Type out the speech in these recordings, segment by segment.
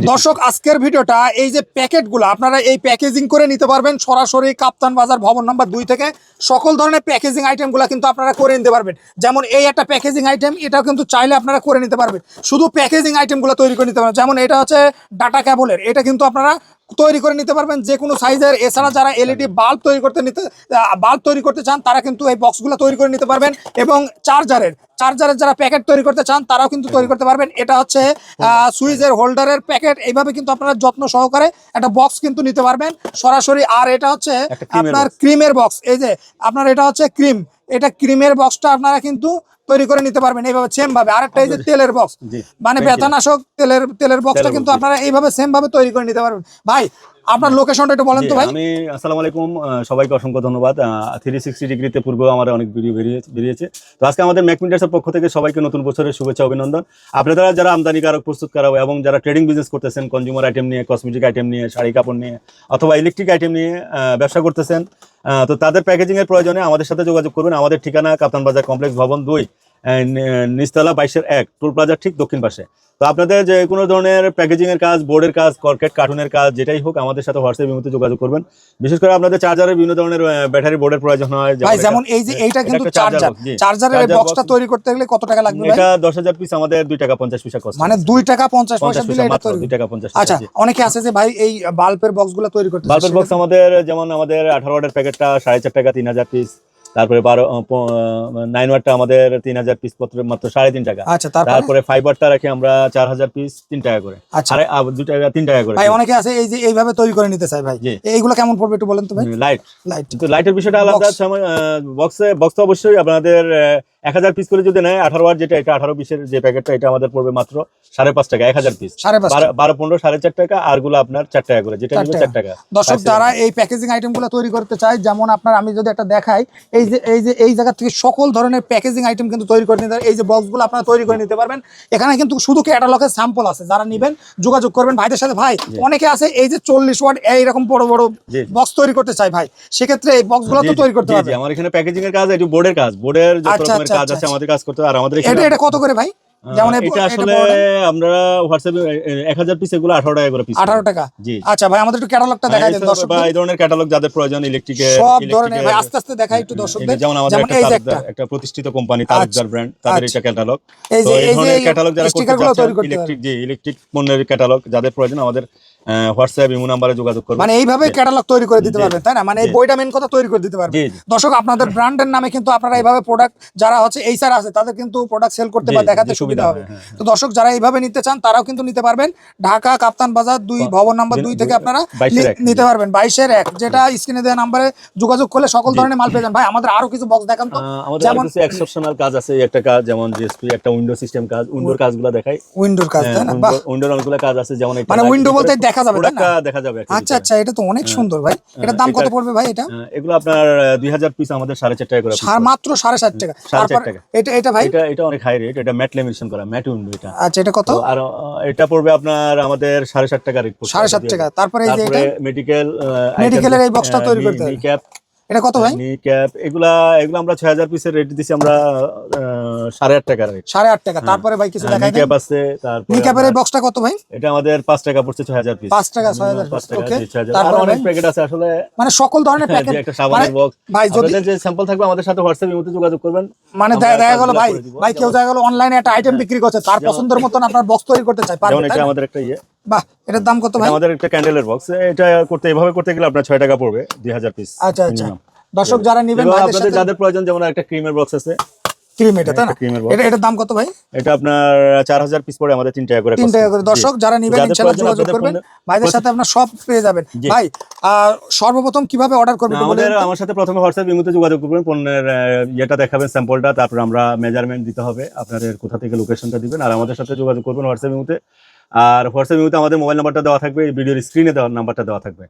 দর্শক, আজকের ভিডিওটা এই যে প্যাকেটগুলো, আপনারা এই প্যাকেজিং করে নিতে পারবেন সরাসরি কাপ্তান বাজার ভবন নাম্বার দুই থেকে। সকল ধরনের প্যাকেজিং আইটেমগুলো কিন্তু আপনারা করে নিতে পারবেন। যেমন এই একটা প্যাকেজিং আইটেম এটাও কিন্তু চাইলে আপনারা করে নিতে পারবেন। শুধু প্যাকেজিং আইটেমগুলো তৈরি করে নিতে পারবেন। যেমন এটা হচ্ছে ডাটা ক্যাবলের, এটা কিন্তু আপনারা তৈরি করে নিতে পারবেন যে কোনো সাইজের। এছাড়া যারা এলইডি বাল্ব তৈরি করতে নিতে বাল্ব তৈরি করতে চান, তারা কিন্তু এই বক্সগুলো তৈরি করে নিতে পারবেন এবং চার্জারের চার্জারের যারা প্যাকেট তৈরি করতে চান তারাও কিন্তু তৈরি করতে পারবেন। এটা হচ্ছে সুইচের হোল্ডারের প্যাকেট। এইভাবে কিন্তু আপনারা যত্ন সহকারে একটা বক্স কিন্তু নিতে পারবেন। সরাসরি আর এটা হচ্ছে আপনার ক্রিমের বক্স এই যে আপনার এটা হচ্ছে ক্রিম এটা ক্রিমের বক্সটা আপনারা কিন্তু তৈরি করে নিতে পারবেন এইভাবে সেম ভাবে আরেকটা এই যে তেলের বক্স মানে. ব্যথানাশক তেলের তেলের বক্সটা কিন্তু আপনারা এইভাবে সেম ভাবে তৈরি করে নিতে পারবেন। ভাই আপনার লোকেশনটা একটু বলেন তো ভাই। আমি আসসালামু আলাইকুম সবাইকে অসংখ্য ধন্যবাদ। থ্রি সিক্সটি ডিগ্রিতে পূর্বেও আমার অনেক ভিডিও বেরিয়ে বেরিয়েছে। তো আজকে আমাদের ম্যাকমিন্টার্সের পক্ষ থেকে সবাইকে নতুন বছরের শুভেচ্ছা অভিনন্দন। আপনারা যারা আমদানিকারক প্রস্তুতকারক এবং যারা ট্রেডিং বিজনেস করতেছেন কনজিউমার আইটেম নিয়ে কসমেটিক আইটেম নিয়ে শাড়ি কাপড় নিয়ে অথবা ইলেকট্রিক আইটেম নিয়ে ব্যবসা করতেছেন তো তাদের প্যাকেজিং এর প্রয়োজনে আমাদের সাথে যোগাযোগ করবেন আমাদের ঠিকানা কাপ্তান বাজার কমপ্লেক্স ভবন দুই। আহ, নি- নিচতলা বাইশের এক টোল প্লাজার ঠিক দক্ষিণ পাশে। তো আপনাদের যে কোনো ধরনের প্যাকেজিং এর কাজ বোর্ডের কাজ কর্কেট কার্টুনের কাজ যেটাই হোক আমাদের সাথে হোয়াটসঅ্যাপ মধ্যে যোগাযোগ করবেন। বিশেষ করে আপনাদের চার্জারের বিভিন্ন ধরনের ব্যাটারি বোর্ডের প্রয়োজন হয় ভাই যেমন এই যে এইটা কিন্তু চার্জার চার্জারের এই বক্সটা তৈরি করতে গেলে কত টাকা লাগবে ভাই? এটা দশ হাজার পিস আমাদের দুই টাকা পঞ্চাশ পয়সা কষ্ট মানে দুই টাকা পঞ্চাশ পয়সা দিলে এটা তৈরি দুই টাকা পঞ্চাশ আচ্ছা অনেকে আছে যে ভাই এই বাল্বের বক্সগুলো তৈরি করতে বাল্বের বক্স আমাদের যেমন আমাদের আঠারো ওয়াটের প্যাকেটটা সাড়ে চার টাকা তিন হাজার পিস তারপরে বারো নাইন ওয়াটটা আমাদের তিন হাজার পিস পত্র মাত্র সাড়ে তিন টাকা। আচ্ছা তারপরে? ফাইবারটা রাখি আমরা চার হাজার পিস তিন টাকা করে। আচ্ছা। দু টাকা তিন টাকা করে ভাই অনেকে আছে এই যে এইভাবে তৈরি করে নিতে চাই ভাই। এইগুলো কেমন পড়বে একটু বলেন তো ভাই? লাইট লাইট লাইটের বিষয়টা আলাদা। বক্সে বক্স তো অবশ্যই আপনাদের এক হাজার পিস করে যদি নেয় আঠারো ওয়াট যেটা এটা আঠারো পিসের যে প্যাকেটটা এটা আমাদের পড়বে মাত্র সাড়ে পাঁচ টাকা এক হাজার পিস। বারো পনেরো সাড়ে চার টাকা আরগুলো আপনার চার টাকা করে যেটা চার টাকা। দর্শক যারা এই প্যাকেজিং আইটেমগুলো তৈরি করতে চায় যেমন আপনার আমি যদি একটা দেখাই এই যে এই যে এই জায়গা থেকে সকল ধরনের প্যাকেজিং আইটেম কিন্তু তৈরি করে নিতে এই যে বক্সগুলো আপনারা তৈরি করে নিতে পারবেন। এখানে কিন্তু শুধু ক্যাটালগের স্যাম্পল আছে। যারা নেবেন যোগাযোগ করবেন। ভাইদের সাথে ভাই অনেকে আছে এই যে চল্লিশ ওয়াট এইরকম বড় বড় বক্স তৈরি করতে চায় ভাই। সেক্ষেত্রে এই বক্সগুলো তো তৈরি করতে হবে আমার এখানে প্যাকেজিং এর কাজ একটু বোর্ডের কাজ। বোর্ডের আচ্ছা, কাজ আচ্ছা, আছে আমাদের কাজ করতে হবে আর আমাদের এটা এটা কত করে ভাই? যেমন এটা আসলে আমরা হোয়াটসঅ্যাপে এক হাজার পিস এগুলো আঠারো টাকা করে পিস আঠারো টাকা? জি আচ্ছা ভাই আমাদের একটু ক্যাটালগটা দেখাই দেন দর্শক বা এই ধরনের ক্যাটালগ যাদের প্রয়োজন ইলেকট্রিকের সব ধরনের ভাই আস্তে আস্তে দেখাই একটু দর্শকদের। যেমন আমাদের একটা একটা। প্রতিষ্ঠিত কোম্পানি ব্র্যান্ড তাদের আচ্ছা। এটা ক্যাটালগ এই যে এই ধরনের ক্যাটালগ যারা করতে চাচ্ছেন ইলেকট্রিক যে ইলেকট্রিক পণ্যের ক্যাটালগ যাদের প্রয়োজন আমাদের হোয়াটসঅ্যাপ ইমো নাম্বারে যোগাযোগ করবেন মানে এইভাবে ক্যাটালগ তৈরি করে দিতে জি। পারবেন তাই না? মানে এই বইটা মেন কথা তৈরি করে দিতে পারবেন। জি জি। দর্শক আপনাদের ব্র্যান্ডের নামে কিন্তু আপনারা এইভাবে প্রোডাক্ট যারা হচ্ছে এই স্যার আছে তাদের কিন্তু প্রোডাক্ট সেল করতে বা দেখাতে সুবিধা সুবিধা হবে। হ্যাঁ, হ্যাঁ। তো দর্শক যারা এইভাবে নিতে চান তারাও কিন্তু নিতে পারবেন। ঢাকা কাপ্তান বাজার দুই ভবন নাম্বার দুই- থেকে আপনারা এক, নিতে পারবেন। বাইশের এক যেটা স্ক্রিনে দেওয়া নাম্বারে যোগাযোগ করলে সকল। ধরনের মাল পেয়ে যান ভাই আমাদের আরও কিছু বক্স দেখান তো। যেমন- এক্সেপশনাল কাজ আছে একটা কাজ যেমন জিএসপি একটা উইন্ডো সিস্টেম কাজ উইন্ডোর কাজগুলো দেখাই। উইন্ডোর কাজ তাই না? উইন্ডোর অনেকগুলো কাজ আছে যেমন এটা মানে উইন্ডো বলতে দেখা যাবে তাই না? দেখা যাবে আচ্ছা আচ্ছা এটা তো অনেক সুন্দর ভাই। এটার দাম কত পড়বে ভাই এটা? এগুলো আপনার দুই হাজার পিস আমাদের সাড়ে চার টাকা করে। মাত্র সাড়ে সাত টাকা। সাড়ে চার তারপর টাকা। এটা এটা ভাই? এটা এটা অনেক হাই রেট এটা ম্যাট লেমিনেশন করা ম্যাটুন এটা। আচ্ছা এটা কত? আর এটা পড়বে আপনার আমাদের সাড়ে সাত টাকা রেট সাড়ে সাত টাকা তারপরে এই যে এটা? মেডিকেল মেডিকেলের এই বক্সটা তৈরি করতে হবে। ক্যাপ এটা কত ভাই? ক্যাপ এগুলা এগুলো আমরা ছয় হাজার পিসের রেট দিছি আমরা আহ, সাড়ে আট টাকা রেট সাড়ে আট টাকা। তারপরে ভাই কিছু দেখাই ক্যাপ আছে তারপরে এই বক্সটা কত ভাই? এটা আমাদের পাঁচ টাকা পড়ছে ছয় হাজার পিস পাঁচ টাকা ছয় হাজার পাঁচ টাকা ওকে জি, ছয় হাজার। তারপরে অনেক প্যাকেট আছে আসলে মানে সকল ধরনের প্যাকেট একটা সাবানের বক্স ভাই যদি যে স্যাম্পল থাকবে আমাদের সাথে হোয়াটসঅ্যাপ ইমোতে যোগাযোগ করবেন। মানে দেখা গেল ভাই ভাই কেউ দেখা গেল অনলাইনে একটা আইটেম বিক্রি করছে তার পছন্দের মতন আপনার বক্স তৈরি করতে চাই যেমন পারবে এটা আমাদের একটা ইয়ে। বাহ এটার দাম কত ভাই? আমাদের একটা ক্যান্ডেলের বক্স এটা করতে এভাবে করতে গেলে আপনার ছয় টাকা পড়বে দুই হাজার পিস আচ্ছা আচ্ছা। দর্শক যারা নেবেন আপনাদের সাথে যাদের প্রয়োজন যেমন একটা ক্রিমের বক্স আছে। ক্রিম এটা তাই না। এটা এটার দাম কত ভাই? এটা আপনার চার হাজার পিস পড়ে আমাদের তিন টাকা করে তিন cost টাকা করে। দর্শক যারা নেবেন ইনশাআল্লাহ যোগাযোগ করবেন। ভাইদের সাথে আপনার সব পেয়ে যাবেন। ভাই আহ, সর্বপ্রথম কীভাবে অর্ডার করবেন আমাদের আমার সাথে প্রথমে হোয়াটসঅ্যাপ ইমোতে যোগাযোগ করবেন পণ্যের ইয়েটা দেখাবেন স্যাম্পলটা তারপর আমরা মেজারমেন্ট দিতে হবে আপনাদের কোথা থেকে লোকেশনটা দিবেন আর আমাদের সাথে যোগাযোগ করবেন হোয়াটসঅ্যাপ ইমোতে। আর হোয়াটসঅ্যাপ ইউতে আমাদের মোবাইল নাম্বারটা দেওয়া থাকবে এই ভিডিওর স্ক্রিনে দেওয়ার নাম্বারটা দেওয়া থাকবে।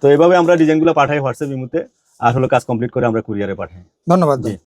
তো এভাবে আমরা ডিজাইনগুলো পাঠাই হোয়াটসঅ্যাপ মিউতে আর হলো কাজ কমপ্লিট করে আমরা কুরিয়ারে পাঠাই। ধন্যবাদ। জি।